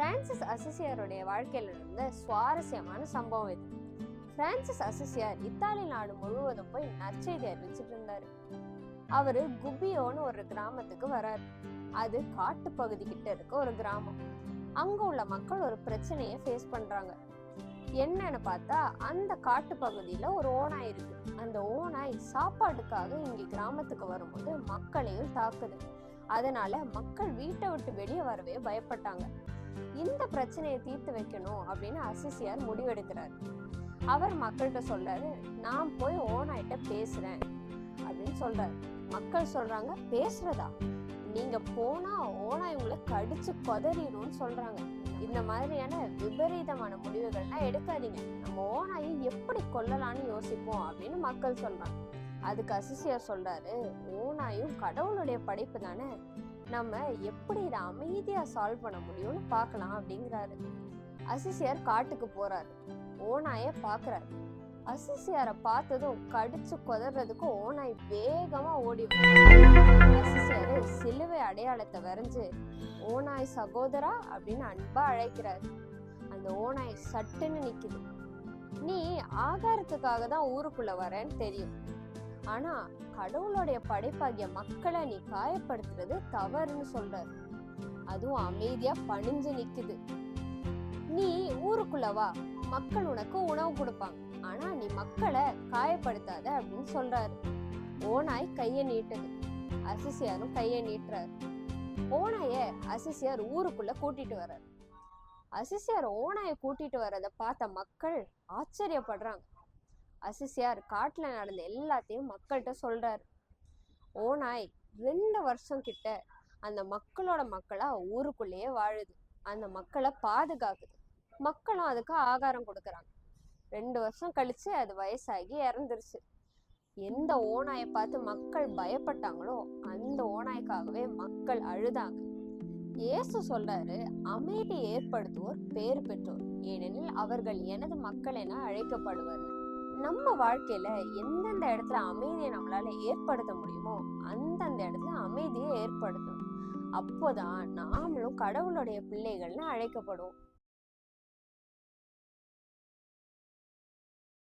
Francis அசிசியருடைய வாழ்க்கையில் இருந்த சுவாரஸ்யமான சம்பவம் இது. பிரான்சிஸ் அசிசியார் இத்தாலி நாடு முழுவதும் போய் நற்செய்தி அறிவிச்சிட்டு இருந்தாரு. அவரு குபியோன்னு ஒரு கிராமத்துக்கு வராரு. அது காட்டு பகுதி கிட்ட இருக்க ஒரு கிராமம். அங்க உள்ள மக்கள் ஒரு பிரச்சனையை ஃபேஸ் பண்றாங்க. என்னன்னு பார்த்தா அந்த காட்டு பகுதியில ஒரு ஓனாய் இருக்கு. அந்த ஓனாய் சாப்பாட்டுக்காக இங்க கிராமத்துக்கு வரும்போது மக்களையும் தாக்குது. அதனால மக்கள் வீட்டை விட்டு வெளியே வரவே பயப்பட்டாங்க. இந்த பிரச்சனையை தீர்த்து வைக்கணும் அப்படின்னு அசிசியார் முடிவெடுக்கிறார். அவர் மக்கள்கிட்ட சொல்றாரு நான் போய் ஓனாயிட்ட பேசுறேன் அப்படின்னு சொல்றாரு. மக்கள் சொல்றாங்க பேசுறதா? நீங்க போனா ஓனாய் உங்களை கடிச்சு கொதறிடும் சொல்றாங்க. இந்த மாதிரியான விபரீதமான முடிவுகள்லாம் எடுக்காதீங்க. நம்ம ஓனாயை எப்படி கொல்லலாம்னு யோசிப்போம் அப்படின்னு மக்கள் சொல்றாங்க. அதுக்கு அசிசியார் சொல்றாரு ஓனாயும் கடவுளுடைய படைப்பு தானே? நம்ம எப்படி இதை அமைதியா சால்வ் பண்ண முடியும்னு பார்க்கலாம் அப்படிங்கிறாரு. அசிசியார் காட்டுக்கு போறாரு. ஓனாய பாக்குறாரு அசிசியாரை பார்த்ததும் கடிச்சு குதறதுக்கு ஓனாய் வேகமா ஓடி அசிசியாரு சிலுவை அடையாளத்தை வரைஞ்சு ஓனாய் சகோதரா? அப்படின்னு அன்பா அழைக்கிறாரு. அந்த ஓனாய் சட்டுன்னு நிக்குது. நீ ஆகாரத்துக்காக தான் ஊருக்குள்ள வரேன்னு தெரியும். ஆனா கடவுளுடைய படைப்பாகிய மக்களை நீ காயப்படுத்துறது தவறுன்னு சொல்றாரு. அதுவும் அமைதியா பணிஞ்சு நிக்குது. நீ ஊருக்குள்ள வா மக்கள் உனக்கு உணவு கொடுப்பாங்க. ஆனா நீ மக்களை காயப்படுத்தாத அப்படின்னு சொல்றாரு. ஓனாய் கைய நீட்டுது. அசிசியாரும் கைய நீட்டுறாரு. ஓனாய அசிசியார் ஊருக்குள்ள கூட்டிட்டு வர்றாரு. அசிசியார் ஓனாய கூட்டிட்டு வர்றத பார்த்த மக்கள் ஆச்சரியப்படுறாங்க. அசிசியார் காட்டில் நடந்த எல்லாத்தையும் மக்கள்கிட்ட சொல்றாரு. ஓனாய் ரெண்டு வருஷம் கிட்ட அந்த மக்களோட மக்களாக ஊருக்குள்ளேயே வாழுது. அந்த மக்களை பாதுகாக்குது. மக்களும் அதுக்கு ஆகாரம் கொடுக்குறாங்க. ரெண்டு வருஷம் கழிச்சு அது வயசாகி இறந்துருச்சு. எந்த ஓநாயை பார்த்து மக்கள் பயப்பட்டாங்களோ அந்த ஓநாய்க்காகவே மக்கள் அழுதாங்க. இயேசு சொல்றாரு அமைதி ஏற்படுத்துவோர் பேர் பெற்றோர். ஏனெனில் அவர்கள் எனது மக்கள் என அழைக்கப்படுவார்கள் நம்ம வாழ்க்கையில எந்தெந்த இடத்துல அமைதியை நம்மளால ஏற்படுத்த முடியுமோ அந்தந்த இடத்துல அமைதியை ஏற்படுத்தணும். அப்போதான் நாமளும் கடவுளுடைய பிள்ளைகள்னு அழைக்கப்படுவோம்.